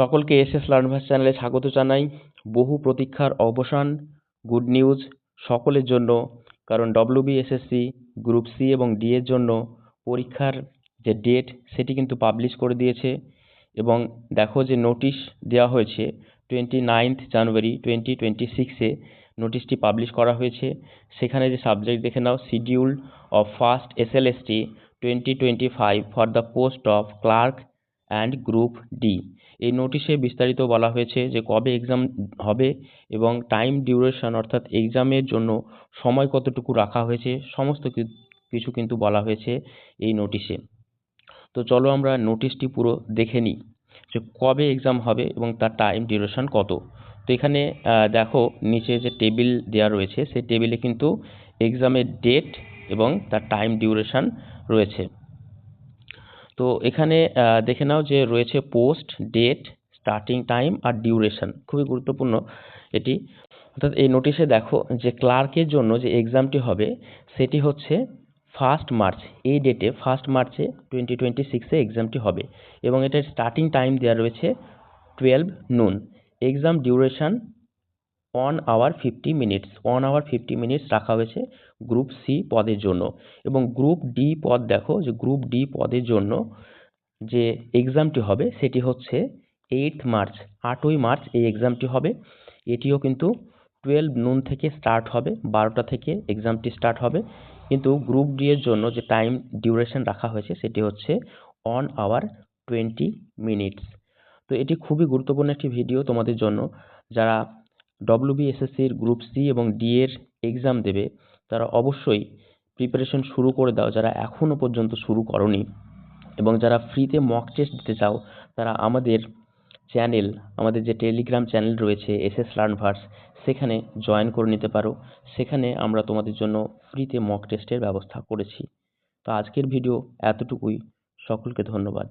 সকলকে S S লার্নভার্স চ্যানেলে স্বাগত জানাই। বহু প্রতীক্ষার অবসান, গুড নিউজ সকলের জন্য, কারণ ডব্লিউবিএসএসসি গ্রুপ সি এবং ডি এর জন্য পরীক্ষার যে ডেট সেটি কিন্তু পাবলিশ করে দিয়েছে এবং দেখো যে নোটিশ দেওয়া হয়েছে twenty ninth January twenty twenty সিক্সে নোটিশটি পাবলিশ করা হয়েছে। সেখানে যে সাবজেক্ট দেখে নাও, schedule of first S L S T twenty twenty five for the post of clerk and group D এই নোটিশে বিস্তারিত বলা হয়েছে যে কবে এক্সাম হবে এবং টাইম ডিউরেশন অর্থাৎ এক্সামের জন্য সময় কতটুকু রাখা হয়েছে, সমস্ত কিছু কিন্তু বলা হয়েছে এই নোটিশে তো চলো আমরা নোটিশটি পুরো দেখে নিই যে কবে এক্সাম হবে এবং তার টাইম ডিউরেশন কত। তো এখানে দেখো নিচে যে টেবিল দেওয়া রয়েছে, সেই টেবিলে কিন্তু এক্সামের ডেট এবং তার টাইম ডিউরেশন রয়েছে। তো এখানে দেখে নাও যে রয়েছে পোস্ট, ডেট, স্টার্টিং টাইম আর ডিউরেশন। খুবই গুরুত্বপূর্ণ এটি। অর্থাৎ এই নোটিশে দেখো যে ক্লার্কের জন্য যে এক্সামটি হবে, সেটি হচ্ছে ফার্স্ট মার্চ। এই ডেটে ফার্স্ট মার্চে টোয়েন্টি টোয়েন্টি সিক্সে এক্সামটি হবে এবং এটার স্টার্টিং টাইম দেওয়া রয়েছে twelve noon exam duration one hour fifty minutes one hour fifty minutes রাখা হয়েছে গ্রুপ সি পদের জন্য। এবং গ্রুপ ডি পদ দেখো, যে গ্রুপ ডি পদের জন্য যে এক্সামটি হবে, সেটি হচ্ছে এইট মার্চ আটই মার্চ এই এক্সামটি হবে। এটিও কিন্তু টুয়েলভ নুন থেকে স্টার্ট হবে, বারোটা থেকে এক্সামটি স্টার্ট হবে। কিন্তু গ্রুপ ডি এর জন্য যে টাইম ডিউরেশন রাখা হয়েছে, সেটি হচ্ছে ওয়ান আওয়ার টোয়েন্টি মিনিটস তো এটি খুবই গুরুত্বপূর্ণ একটি ভিডিও তোমাদের জন্য। যারা ডব্লিউবিএসএসসির গ্রুপ সি এবং ডি এর এক্সাম দেবে, তারা অবশ্যই প্রিপারেশন শুরু করে দাও যারা এখনও পর্যন্ত শুরু করনি। এবং যারা ফ্রিতে মক টেস্ট দিতে চাও, তারা আমাদের চ্যানেল আমাদের যে টেলিগ্রাম চ্যানেল রয়েছে এস এস লার্নভার্স সেখানে জয়েন করে নিতে পারো। সেখানে আমরা তোমাদের জন্য ফ্রিতে মক টেস্টের ব্যবস্থা করেছি। তো আজকের ভিডিও এতটুকুই। সকলকে ধন্যবাদ।